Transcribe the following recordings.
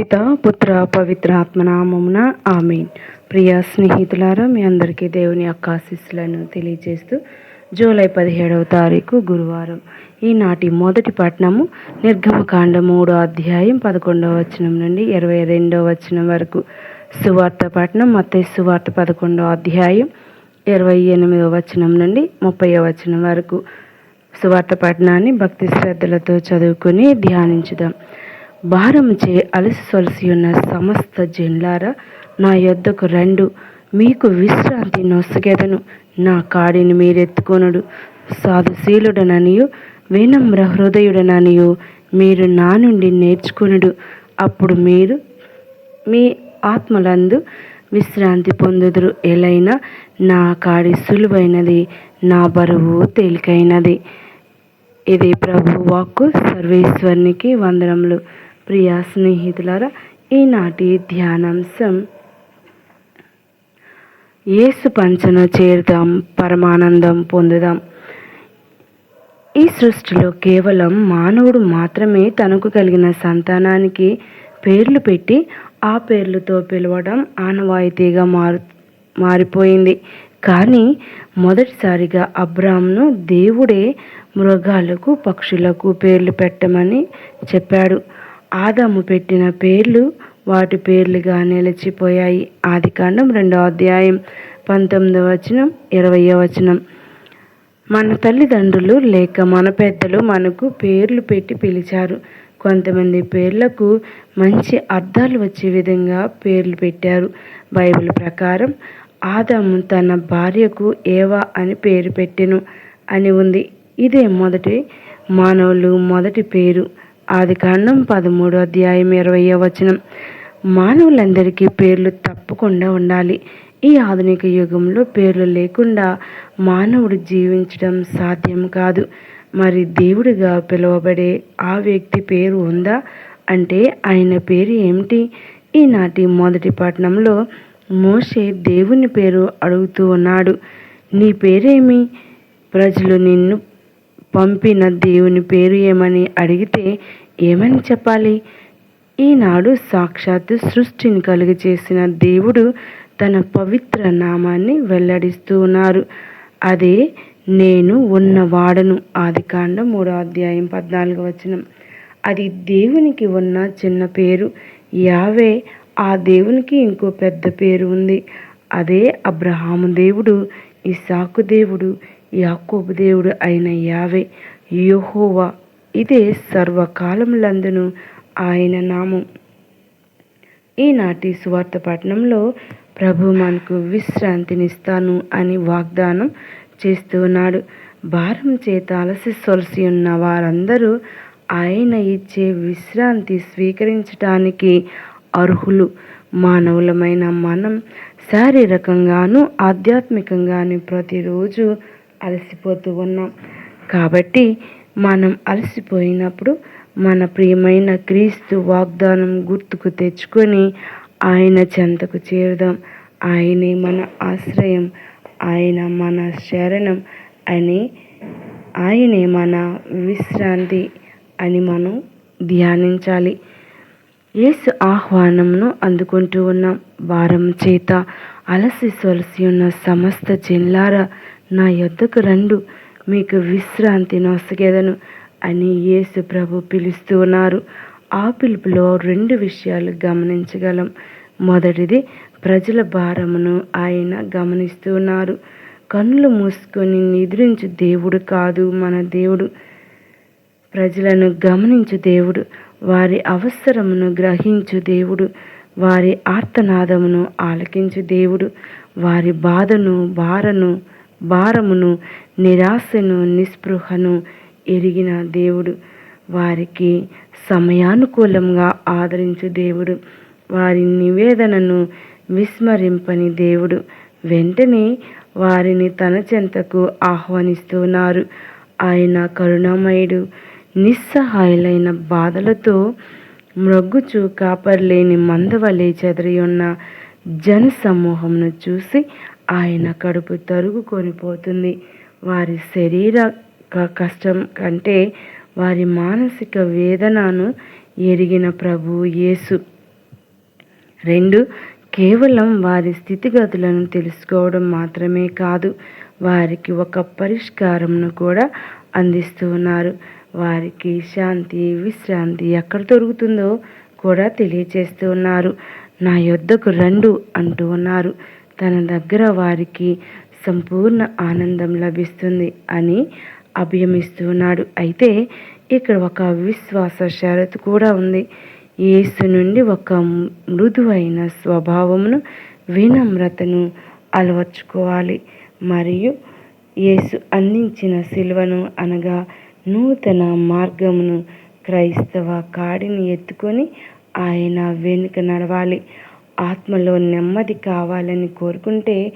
పిత పుత్ర పవిత్ర ఆత్మనామమున ఆమెన్. ప్రియ స్నేహితులారా మీ అందరికీ దేవుని యొక్క ఆశీస్సులను తెలియజేస్తూ జూలై పదిహేడవ తారీఖు గురువారం ఈనాటి మొదటి పట్టణము నిర్గమకాండ మూడో అధ్యాయం పదకొండవ వచనం నుండి ఇరవై రెండవ వచనం వరకు. సువార్త పట్టణం మొత్తం సువార్త పదకొండవ అధ్యాయం ఇరవై ఎనిమిదవ వచనం నుండి ముప్పై వచనం వరకు. సువార్త పట్టణాన్ని భక్తి శ్రద్ధలతో చదువుకుని ధ్యానించుదాం. భారముచే అలసి ఉన్న సమస్త జన్లారా నా యొద్దకు రెండు. మీకు విశ్రాంతి నొసగెదను. నా కాడిని మీరెత్తుకొనుడు. సాధుశీలుడననియు వినమ్ర హృదయుడననియు మీరు నా నుండి నేర్చుకునుడు. అప్పుడు మీరు మీ ఆత్మలందు విశ్రాంతి పొందుదురు. ఎలైనా నా కాడి సులువైనది నా బరువు తేలికైనది. ఇది ప్రభు వాక్కు. సర్వేశ్వరునికి వందనములు. ప్రియా స్నేహితులారా ఈనాటి ధ్యానాంశం. ఏసు పంచన చేరుదాం పరమానందం పొందుదాం. ఈ సృష్టిలో కేవలం మానవుడు మాత్రమే తనకు కలిగిన సంతానానికి పేర్లు పెట్టి ఆ పేర్లతో పిలవడం ఆనవాయితీగా మారు మారిపోయింది. కానీ మొదటిసారిగా అబ్రామ్ను దేవుడే మృగాలకు పక్షులకు పేర్లు పెట్టమని చెప్పాడు. ఆదాము పెట్టిన పేర్లు వాటి పేర్లుగా నిలిచిపోయాయి. ఆదికాండం రెండో అధ్యాయం పంతొమ్మిదవ వచనం ఇరవయో వచనం. మన తల్లిదండ్రులు లేక మన పెద్దలు మనకు పేర్లు పెట్టి పిలిచారు. కొంతమంది పేర్లకు మంచి అర్థాలు వచ్చే విధంగా పేర్లు పెట్టారు. బైబిల్ ప్రకారం ఆదాము తన భార్యకు ఏవా అని పేరు పెట్టెను అని ఉంది. ఇదే మొదటి మానవులు మొదటి పేరు. ఆది కాండం పదమూడు అధ్యాయం ఇరవై వచనం. మానవులందరికీ పేర్లు తప్పకుండా ఉండాలి. ఈ ఆధునిక యుగంలో పేర్లు లేకుండా మానవుడు జీవించడం సాధ్యం కాదు. మరి దేవుడిగా పిలువబడే ఆ వ్యక్తి పేరు ఉందా? అంటే ఆయన పేరు ఏమిటి? ఈనాటి మొదటి పట్టణంలో మోషే దేవుని పేరు అడుగుతూ ఉన్నాడు. నీ పేరేమి? ప్రజలు నిన్ను పంపిన దేవుని పేరు ఏమని అడిగితే ఏమని చెప్పాలి? ఈనాడు సాక్షాత్తు సృష్టిని కలుగ చేసిన దేవుడు తన పవిత్ర నామాన్ని వెల్లడిస్తూ ఉన్నారు. అదే నేను ఉన్నవాడను. ఆది కాండం మూడో అధ్యాయం పద్నాలుగు వచనం. అది దేవునికి ఉన్న చిన్న పేరు. యావే ఆ దేవునికి ఇంకో పెద్ద పేరు ఉంది. అదే అబ్రహాము దేవుడు ఇసాకు దేవుడు. యాకోబు దేవుడు అయిన యావే యోహోవా ఇదే సర్వకాలములందును ఆయన నామం. ఈనాటి సువార్త పట్టణంలో ప్రభు మనకు విశ్రాంతినిస్తాను అని వాగ్దానం చేస్తూ ఉన్నాడు. భారం చేత అలసి సొలసి ఉన్న వారందరూ ఆయన ఇచ్చే విశ్రాంతి స్వీకరించడానికి అర్హులు. మానవులమైన మనం శారీరకంగాను ఆధ్యాత్మికంగాను ప్రతిరోజు అలసిపోతూ ఉన్నాం. కాబట్టి మనం అలసిపోయినప్పుడు మన ప్రియమైన క్రీస్తు వాగ్దానం గుర్తుకు తెచ్చుకొని ఆయన చెంతకు చేరుదాం. ఆయనే మన ఆశ్రయం ఆయన మన శరణం అని ఆయనే మన విశ్రాంతి అని మనం ధ్యానించాలి. యేసు ఆహ్వానంను అందుకుంటూ ఉన్నాం. వారం చేత అలసి సొలసి ఉన్న సమస్త జిల్లారా నా యొద్దకు రండు మీకు విశ్రాంతి నొసగెదను అని యేసు ప్రభు పిలుస్తూ ఉన్నారు. ఆ పిలుపులో రెండు విషయాలు గమనించగలం. మొదటిది ప్రజల భారమును ఆయన గమనిస్తూ ఉన్నారు. కన్నులు మూసుకొని నిద్రించు దేవుడు కాదు మన దేవుడు. ప్రజలను గమనించు దేవుడు. వారి అవసరమును గ్రహించు దేవుడు. వారి ఆర్తనాదమును ఆలకించు దేవుడు. వారి బాధను భారను భారమును నిరాశను నిస్పృహను ఎరిగిన దేవుడు. వారికి సమయానుకూలంగా ఆదరించు దేవుడు. వారి నివేదనను విస్మరింపని దేవుడు. వెంటనే వారిని తన చెంతకు ఆహ్వానిస్తున్నారు. ఆయన కరుణామయుడు నిస్సహాయులైన బాధలతో మ్రొగ్గుచు కాపర్లేని మందవలే చెదరి ఉన్న జన సమూహంను చూసి ఆయన కడుపు తరుగు కొనిపోతుంది. వారి శరీర కష్టం కంటే వారి మానసిక వేదనను ఎరిగిన ప్రభు యేసు. రెండు కేవలం వారి స్థితిగతులను తెలుసుకోవడం మాత్రమే కాదు వారికి ఒక పరిష్కారంను కూడా అందిస్తూ ఉన్నారు. వారికి శాంతి విశ్రాంతి ఎక్కడ దొరుకుతుందో కూడా తెలియచేస్తున్నారు నా యొద్దకు రండు అంటూ ఉన్నారు. తన దగ్గర వారికి సంపూర్ణ ఆనందం లభిస్తుంది అని అభయమిస్తున్నాడు. అయితే ఇక్కడ ఒక విశ్వాస షరతు కూడా ఉంది. యేసు నుండి ఒక మృదువైన స్వభావమును వినమ్రతను అలవర్చుకోవాలి. మరియు యేసు అందించిన సిలువను అనగా నూతన మార్గమును క్రైస్తవ కాడిని ఎత్తుకొని ఆయన వెనుక నడవాలి. ఆత్మలో నెమ్మది కావాలని కోరుకుంటే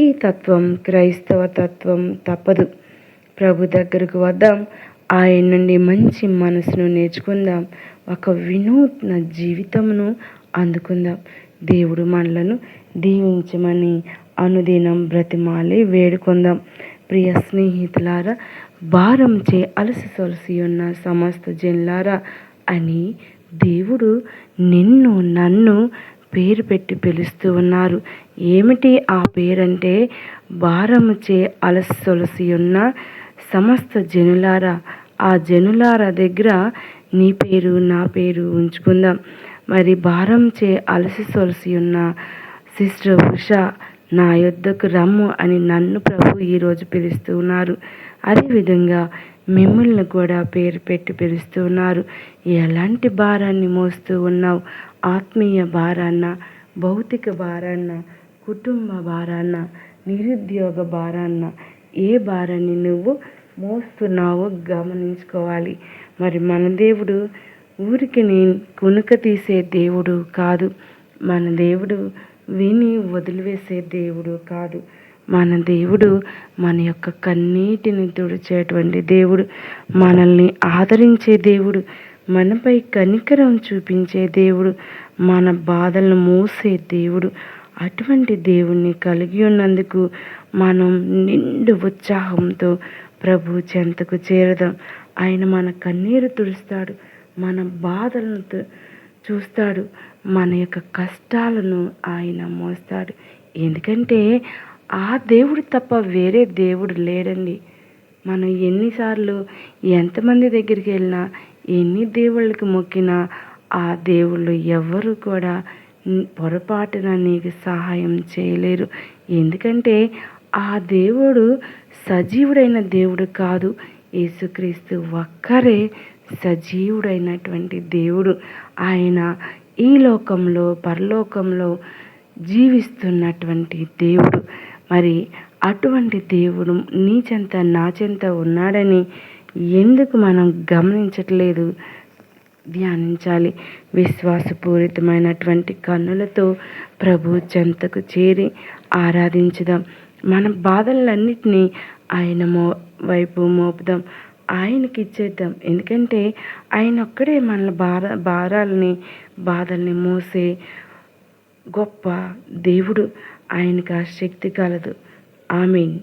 ఈ తత్వం క్రైస్తవ తత్వం తప్పదు. ప్రభు దగ్గరకు వద్దాం. ఆయన నుండి మంచి మనసును నేర్చుకుందాం. ఒక వినూత్న జీవితమును అందుకుందాం. దేవుడు మనలను దీవించమని అనుదినం బ్రతిమాలి వేడుకుందాం. ప్రియ స్నేహితులారా భారం చే అలసి సొలసి ఉన్న సమస్త జన్లారా అని దేవుడు నిన్ను నన్ను పేరు పెట్టి పిలుస్తూ ఉన్నారు. ఏమిటి ఆ పేరంటే భారముచే చే అలసి సొలసి ఉన్న సమస్త జనులారా ఆ జనులార దగ్గర నీ పేరు నా పేరు ఉంచుకుందాం. మరి భారం చే అలసి సొలసి ఉన్న సిస్టర్ ఉష నా యొద్దకు రమ్ము అని నన్ను ప్రభు ఈరోజు పిలుస్తూ ఉన్నారు. అదేవిధంగా మిమ్మల్ని కూడా పేరు పెట్టి పిలుస్తూ ఉన్నారు. ఎలాంటి భారాన్ని మోస్తూ ఉన్నావు? ఆత్మీయ భారాన్న భౌతిక భారాన్న కుటుంబ భారాన్న నిరుద్యోగ భారాన్న ఏ భారాన్ని నువ్వు మోస్తున్నావో గమనించుకోవాలి. మరి మన దేవుడు ఊరికి నేను కునుక తీసే దేవుడు కాదు. మన దేవుడు విని వదిలివేసే దేవుడు కాదు. మన దేవుడు మన యొక్క కన్నీటిని తుడిచేటువంటి దేవుడు. మనల్ని ఆదరించే దేవుడు. మనపై కనికరం చూపించే దేవుడు మన బాధలను మోసే దేవుడు అటువంటి దేవుణ్ణి కలిగి ఉన్నందుకు మనం నిండు ఉత్సాహంతో ప్రభు చెంతకు చేరదాం. ఆయన మన కన్నీరు తుడుస్తాడు మన బాధలను చూస్తాడు మన యొక్క కష్టాలను ఆయన మోస్తాడు. ఎందుకంటే ఆ దేవుడు తప్ప వేరే దేవుడు లేడండి. మనం ఎన్నిసార్లు ఎంతమంది దగ్గరికి వెళ్ళినా ఎన్ని దేవుళ్ళకి మొక్కినా ఆ దేవుళ్ళు ఎవరు కూడా పొరపాటున నీకు సహాయం చేయలేరు. ఎందుకంటే ఆ దేవుడు సజీవుడైన దేవుడు కాదు. యేసుక్రీస్తు ఒక్కరే సజీవుడైనటువంటి దేవుడు. ఆయన ఈ లోకంలో పరలోకంలో జీవిస్తున్నటువంటి దేవుడు. మరి అటువంటి దేవుడు నీ చెంత నా చెంత ఉన్నాడని ఎందుకు మనం గమనించట్లేదు? ధ్యానించాలి. విశ్వాసపూరితమైనటువంటి కన్నులతో ప్రభు చెంతకు చేరి ఆరాధించుదాం. మన బాధలన్నిటినీ ఆయన మో వైపు మోపుదాం. ఆయనకి ఇచ్చేద్దాం ఎందుకంటే ఆయన ఒక్కడే మన భార భారాలని బాధల్ని మోసే గొప్ప దేవుడు. ఆయనకు ఆ శక్తి కలదు. ఆమెన్.